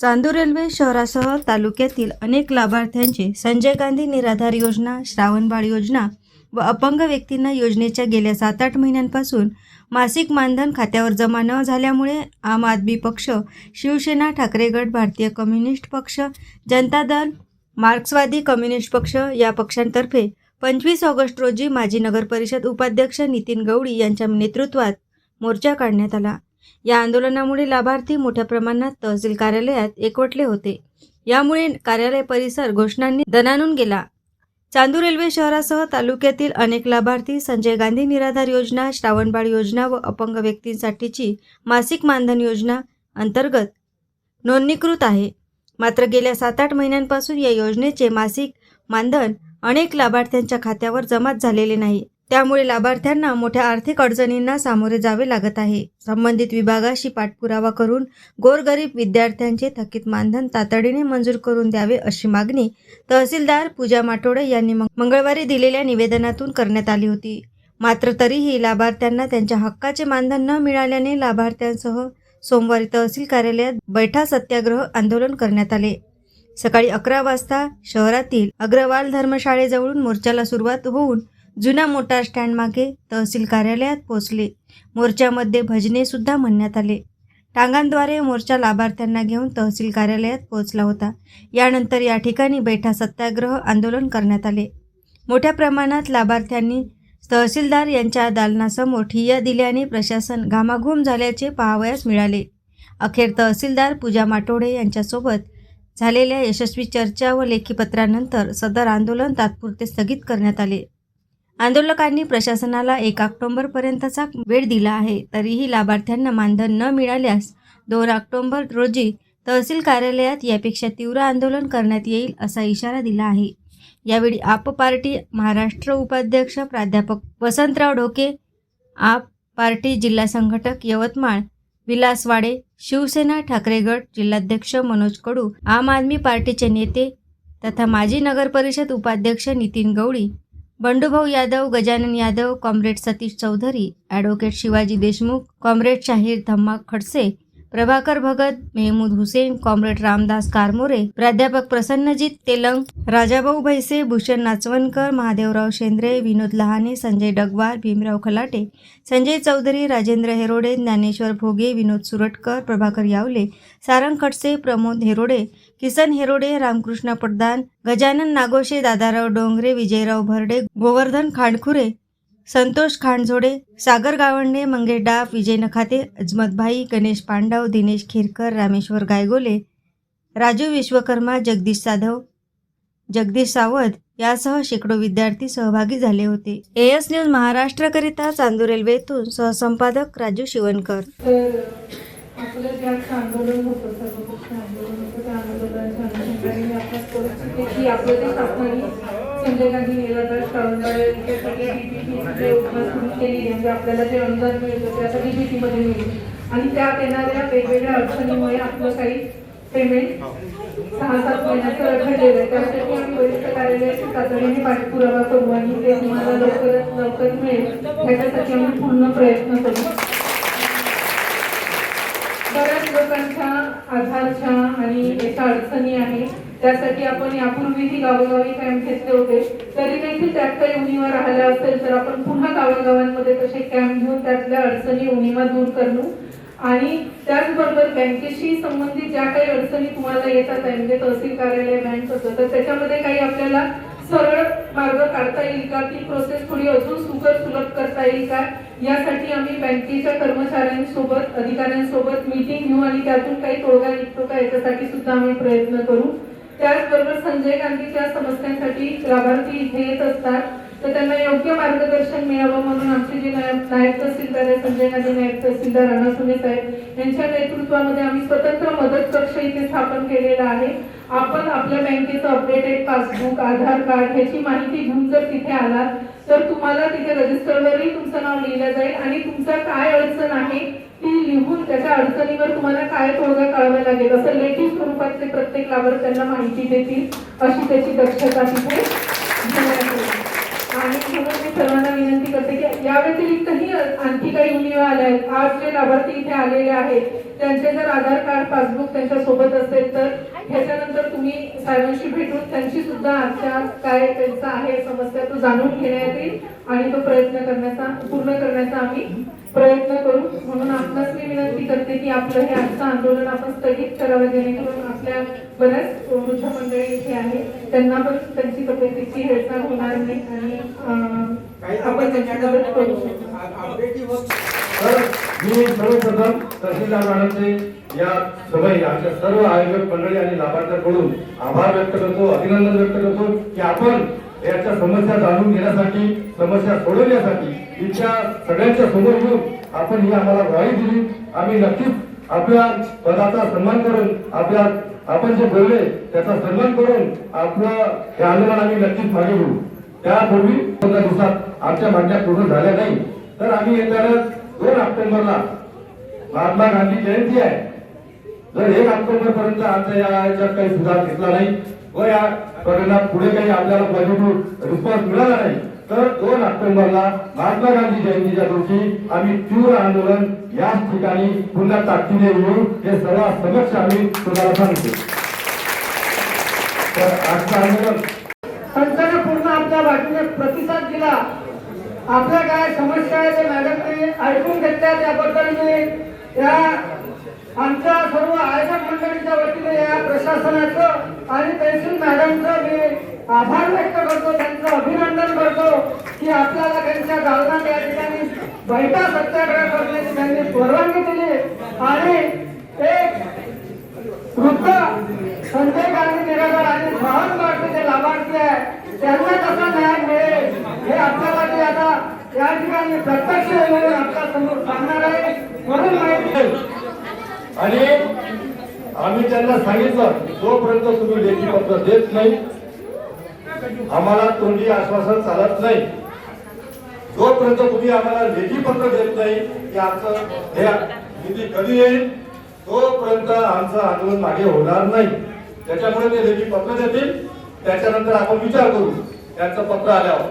Chandur railway शहरासह तालुक्यातील अनेक लाभार्थ्यांचे संजय गांधी निराधार योजना श्रावणबाळ योजना व अपंग व्यक्तींना योजनेच्या गेल्या सात आठ महिन्यांपासून मासिक मानधन खात्यावर जमा न झाल्यामुळे आम आदमी पक्ष शिवसेना ठाकरे गट भारतीय कम्युनिस्ट पक्ष जनता दल मार्क्सवादी कम्युनिस्ट पक्ष या पक्षांतर्फे पंचवीस ऑगस्ट रोजी माजी नगरपरिषद उपाध्यक्ष नितीन गवळी यांच्या नेतृत्वात मोर्चा काढण्यात आला. या आंदोलनामुळे लाभार्थी मोठ्या प्रमाणात तहसील कार्यालयात एकवटले होते. यामुळे कार्यालय परिसर घोषणांनी दणानून गेला. चांदूर रेल्वे शहरासह तालुक्यातील अनेक लाभार्थी संजय गांधी निराधार योजना श्रावणबाळ योजना व अपंग व्यक्तींसाठीची मासिक मानधन योजना अंतर्गत नोंदणीकृत आहे. मात्र गेल्या सात आठ महिन्यांपासून या योजनेचे मासिक मानधन अनेक लाभार्थ्यांच्या खात्यावर जमाच झालेले नाही. त्यामुळे लाभार्थ्यांना मोठ्या आर्थिक अडचणींना सामोरे जावे लागत आहे. संबंधित विभागाशी पाठपुरावा करून गोरगरीब विद्यार्थ्यांचे थकीत मानधन तातडीने मंजूर करून द्यावे अशी मागणी तहसीलदार पूजा माटोडे यांनी मंगळवारी दिलेल्या निवेदनातून करण्यात आली होती. मात्र तरीही लाभार्थ्यांना त्यांच्या हक्काचे मानधन न मिळाल्याने लाभार्थ्यांसह सोमवारी तहसील कार्यालयात बैठा सत्याग्रह आंदोलन करण्यात आले. सकाळी अकरा वाजता शहरातील अग्रवाल धर्मशाळेजवळून मोर्चाला सुरुवात होऊन जुना मोटार स्टँड मागे तहसील कार्यालयात पोहोचले. मोर्चामध्ये भजनेसुद्धा म्हणण्यात आले. टांगांद्वारे मोर्चा लाभार्थ्यांना घेऊन तहसील कार्यालयात पोहोचला होता. यानंतर या ठिकाणी बैठा सत्याग्रह आंदोलन करण्यात आले. मोठ्या प्रमाणात लाभार्थ्यांनी तहसीलदार यांच्या दालनासमोर ठिय्या दिल्याने प्रशासन घामाघूम झाल्याचे पाहावयास मिळाले. अखेर तहसीलदार पूजा माटोडे यांच्यासोबत झालेल्या यशस्वी चर्चा व लेखीपत्रानंतर सदर आंदोलन तात्पुरते स्थगित करण्यात आले. आंदोलकांनी प्रशासनाला एक ऑक्टोंबरपर्यंतचा वेळ दिला आहे तरीही लाभार्थ्यांना मानधन न मिळाल्यास दोन ऑक्टोंबर रोजी तहसील कार्यालयात यापेक्षा तीव्र आंदोलन करण्यात येईल असा इशारा दिला आहे. यावेळी आप पार्टी महाराष्ट्र उपाध्यक्ष प्राध्यापक वसंतराव ढोके आप पार्टी जिल्हा संघटक यवतमाळ विलास वाडे शिवसेना ठाकरेगड जिल्हाध्यक्ष मनोज कडू आम आदमी पार्टीचे नेते तथा माजी नगरपरिषद उपाध्यक्ष Nitin Gawali बंडूभाऊ Yadav Gajanan Yadav comrade Satish Chaudhari advocate Shivaji Deshmukh comrade शाहीर धम्मा खडसे प्रभाकर भगत मेहमूद हुसेन कॉम्रेड रामदास कारमोरे प्राध्यापक प्रसन्नजीत तेलंग राजाभाऊ भैसे भूषण नाचवणकर महादेवराव शेंद्रे विनोद लहाने संजय डगवार भीमराव खलाटे संजय चौधरी राजेंद्र हेरोडे ज्ञानेश्वर भोगे विनोद सुरटकर प्रभाकर यावले सारंग खडसे प्रमोद हेरोडे किसन हेरोडे रामकृष्ण पडदान गजानन नागोशे दादाराव डोंगरे विजयराव भरडे गोवर्धन खांडखुरे संतोष खांडझोडे सागर गावंडे मंगेश डाफ विजय नखाते अजमतभाई गणेश पांडव दिनेश खिरकर रामेश्वर गायगोले राजू विश्वकर्मा जगदीश जाधव जगदीश सावंत यासह शेकडो विद्यार्थी सहभागी झाले होते. एएस न्यूज महाराष्ट्रकरिता चांदू रेल्वेतून सहसंपादक राजू शिवणकर. आपलं आंदोलन होतं आंदोलन होतं त्या आंदोलनाच्या अनुषंगाने आपल्या संजय गांधी निराधार श्रावणबाळ केली म्हणजे आपल्याला जे अनुदान मिळतं ते आता DBT मध्ये मिळेल. आणि त्यात येणाऱ्या वेगवेगळ्या अडचणीमुळे आपलं काही पेमेंट सहा सात महिन्याचं घडलेलं आहे. त्यासाठी आम्ही वरिष्ठ कार्यालयाची तातडीने पाठपुरावा करू आणि ते तुम्हाला लवकरात लवकर मिळेल. याच्यासाठी आम्ही पूर्ण प्रयत्न करू. बऱ्याच लोकांच्या आधारच्या आणि याच्या अडचणी आहे त्यासाठी आपण यापूर्वीही गावोगावी कॅम्प घेतले होते. तरी देखील त्यात काही उणीवा राहिल्या असेल तर आपण पुन्हा गावोगावांमध्ये तसे कॅम्प घेऊन त्यातल्या अडचणी उणीवा दूर करणं आणि त्याचबरोबर बँकेशी संबंधित ज्या काही अडचणी तुम्हाला येतात आहे म्हणजे तहसील कार्यालय बँक होतं तर त्याच्यामध्ये काही आपल्याला सरळ मार्ग काढता येईल का? ती प्रोसेस थोडी अजून सुकर सुलभ करता येईल का? यासाठी आम्ही बँकेच्या कर्मचाऱ्यांसोबत अधिकाऱ्यांसोबत मीटिंग घेऊ आणि त्यातून काही तोडगा निघतो का? याच्यासाठी सुद्धा आम्ही प्रयत्न करू. त्याचबरोबर संजय गांधीच्या समस्यांसाठी लाभार्थी इथे येत असतात. तर त्यांना योग्य मार्गदर्शन मिळावं म्हणून आमचे जे नायब नायब तहसीलदार आहे संजय गांधी नायब तहसीलदार राणासुने साहेब यांच्या नेतृत्वामध्ये आम्ही स्वतंत्र मदत कक्ष इथे स्थापन केलेला आहे. आपण आपल्या बँकेचं अपडेटेड पासबुक आधार कार्ड ह्याची माहिती घेऊन जर तिथे आलात तर तुम्हाला तिथे रजिस्टरवरही तुमचं नाव लिहिलं जाईल आणि तुमचा काय अडचण आहे ती लिहून त्याच्या अडचणीवर तुम्हाला काय तोडगा काढावा लागेल असं लेखी स्वरूपात ते प्रत्येक लाभार्थ्यांना माहिती देतील अशी त्याची दक्षता तिथे आणि म्हणून मी सर्वांना विनंती करते की या व्यतिरिक्तही आणखी काही उणिवा आल्या आहेत. आज जे लाभार्थी इथे आलेले आहेत त्यांचे जर आधार कार्ड पासबुक त्यांच्यासोबत असेल तर ह्याच्यानंतर तुम्ही साहेबांशी भेटून त्यांची सुद्धा आजच्या काय त्यांचा आहे समस्या तो जाणून घेण्यात येईल आणि तो प्रयत्न करण्याचा पूर्ण करण्याचा आम्ही प्रयत्न करू. म्हणून आपणास मी विनंती करते की आपलं हे आजचं आंदोलन आपण स्थगित करावं जेणेकरून आपल्या बऱ्याच वृद्ध मंडळी इथे आहे त्यांना पण त्यांची तब्येतीची हेळसाळ होणार नाही आणि आपण त्यांची मदत करू. शकतो तर मी सर्वप्रथम तहसीलदार मॅडमचे या सभेत आमच्या सर्व आयोजक मंडळी आणि लाभार्थ्यांकडून आभार व्यक्त करतो अभिनंदन व्यक्त करतो की आपण याच्या समस्या जाणून घेण्यासाठी समस्या सोडवण्यासाठी इथल्या सगळ्यांच्या समोर येऊन आपण ही आम्हाला ग्वाही दिली. आम्ही नक्कीच आपल्या पदाचा सन्मान करून आपल्या आपण जे बोलले त्याचा सन्मान करून आपलं हे आंदोलन आम्ही नक्कीच मागे घेऊ. त्यापूर्वी पंधरा दिवसात आमच्या मागण्या पूर्ण झाल्या नाही. तर आम्ही येणाऱ्या दोन ऑक्टोबरला महात्मा गांधी जयंती आहे. जर एक ऑक्टोबर पर्यंत आमच्या या याच्यात काही सुधार घेतला नाही व या प्रकरणात पुढे काही आपल्याला पॉझिटिव्ह रिस्पॉन्स मिळाला नाही तर दोन ऑक्टोबरला महात्मा गांधी जयंतीच्या दिवशी आम्ही तीव्र आंदोलन याच ठिकाणी पुन्हा ताकदीने येऊ हे सर्व समक्ष आम्ही तुम्हाला सांगतो. तर आजचं आंदोलन. संतांना पूर्ण आपल्या बाजूने प्रतिसाद दिला. आपल्या काय समस्या आहे ते मॅडमने ऐकून घेतल्या त्याबद्दल मी या आमच्या सर्व आयोजक मंडळीच्या वतीने या प्रशासनाचं आणि तहसील मॅडमचं मी आभार व्यक्त करतो त्यांचं अभिनंदन करतो की आपल्याला त्यांच्या गावात या ठिकाणी बैठा सत्याग्रह करण्याची त्यांनी परवानगी दिली आणि एक वृद्ध संजय गांधी निराधार आणि महान भारताचे लाभार्थी आहे त्यांना कसा न्याय मिळेल हे आपल्याला ते आता या ठिकाणी प्रत्यक्ष येऊन आपल्यासमोर सांगणार आहे म्हणून माहिती आणि आम्ही त्यांना सांगितलं जोपर्यंत तुम्ही लेखी पत्र देत नाही आम्हाला तोंडी आश्वासन चालत नाही. जोपर्यंत तुम्ही आम्हाला लेखी पत्र देत नाही की आमचं हे निधी कधी येईल तोपर्यंत आमचं आंदोलन मागे होणार नाही. त्याच्यामुळे ते लेखी पत्र देतील. त्याच्यानंतर आपण विचार करू त्यांचं पत्र आल्यावर.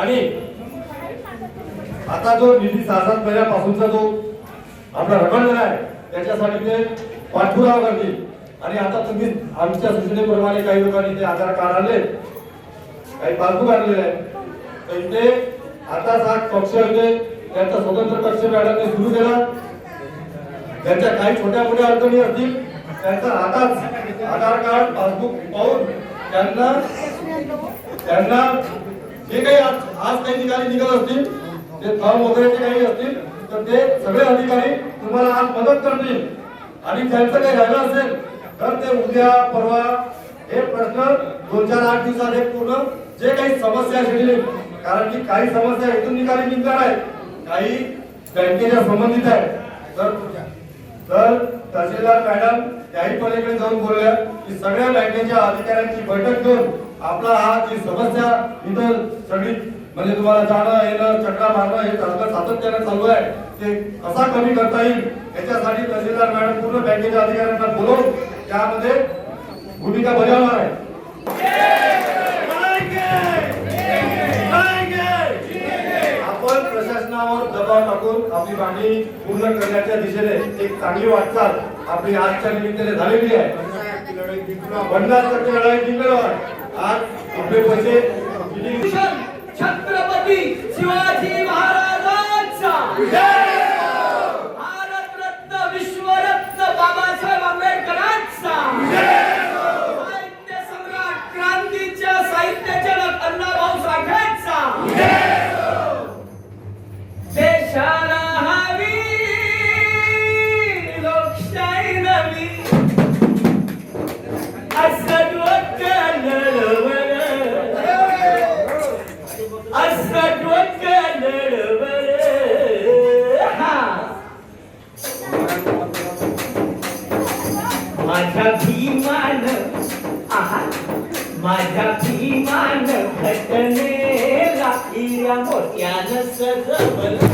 आणि आता जो निधी सहा सात महिन्यापासूनचा जो आपला रखडलेला आहे त्याच्यासाठी ते पाठपुरावा करतील. आणि आता तुम्ही आमच्या सूचनेप्रमाणे काही लोकांनी ते आधार कार्ड आणले. काही पासबुक आणलेले आहे तर इथे आता हा पक्ष इथे त्यांचा स्वतंत्र पक्ष मॅडमने सुरू केला. त्यांच्या काही छोट्या मोठ्या अडचणी असतील त्यांचा आताच आधार कार्ड पासबुक पाहून त्यांना त्यांना जे काही आज आज काही ठिकाणी निघत असतील ते फॉर्म वगैरे जे काही असतील तर ते सगळे अधिकारी तुम्हाला आज मदत करतील. आणि त्यांचं काही राहिलं असेल तर ते उद्या परवा हे प्रश्न दोन चार आठ दिवसात हे पूर्ण जे काही समस्या असतील कारण की काही समस्या इथून निकाली निघणार आहेत. काही बँकेच्या संबंधित आहेत. तर तर तहसीलदार मॅडम त्याही पलीकडे जाऊन बोलल्या की सगळ्या बँकेच्या अधिकाऱ्यांची बैठक घेऊन आपला हा जी समस्या इथं सगळी म्हणजे तुम्हाला जाणं येणं चक्रा मारणं हे चांगलं सातत्याने चालू आहे. ते कसा कमी करता येईल याच्यासाठी तहसीलदार मॅडम पूर्ण बँकेच्या अधिकाऱ्यांना बोलवून त्यामध्ये भूमिका बजावणार आहे. प्रशासनावर दबाव टाकून आपली मागणी पूर्ण करण्याच्या दिशेने एक चांगली वाटचाल आपली आजच्या निमित्ताने झालेली आहे. पन्नास लढाई जिंकलो आहे आज आपले पैसे छत्रपती शिवाजी महाराज! माझ्या भीमान घटनेला हिऱ्या मोठ्यानं सजवलं.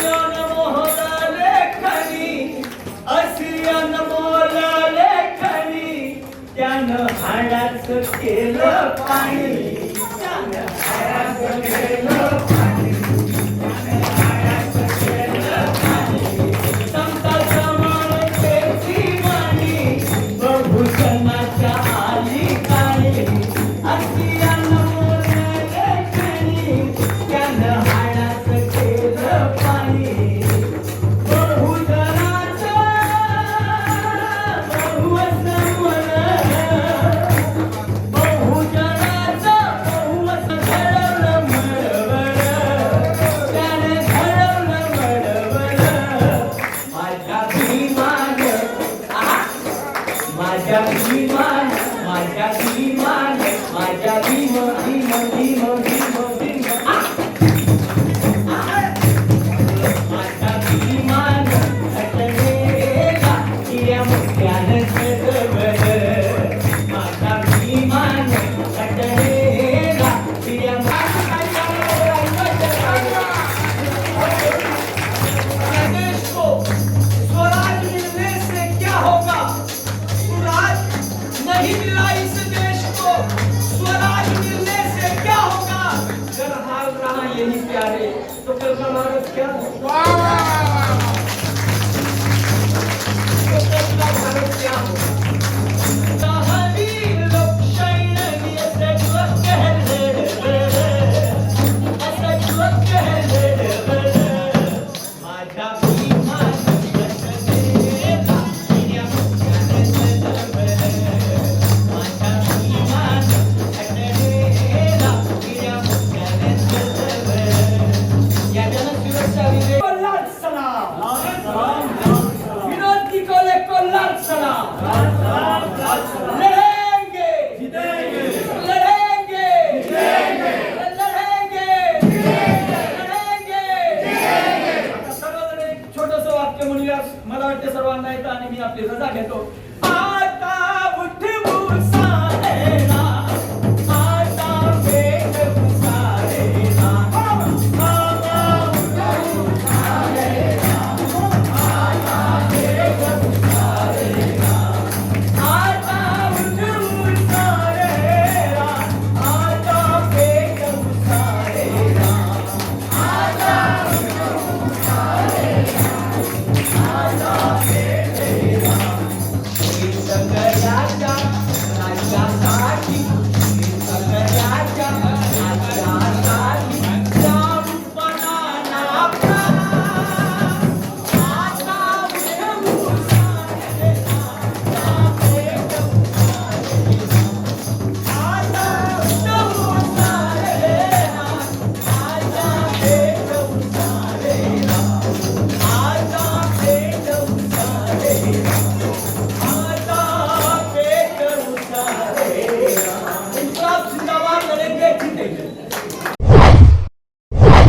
Hello, finally. माझ्या भीमान माझ्या भीमान माझ्या भीम भीम भीम. anos. Uau! 감사합니다.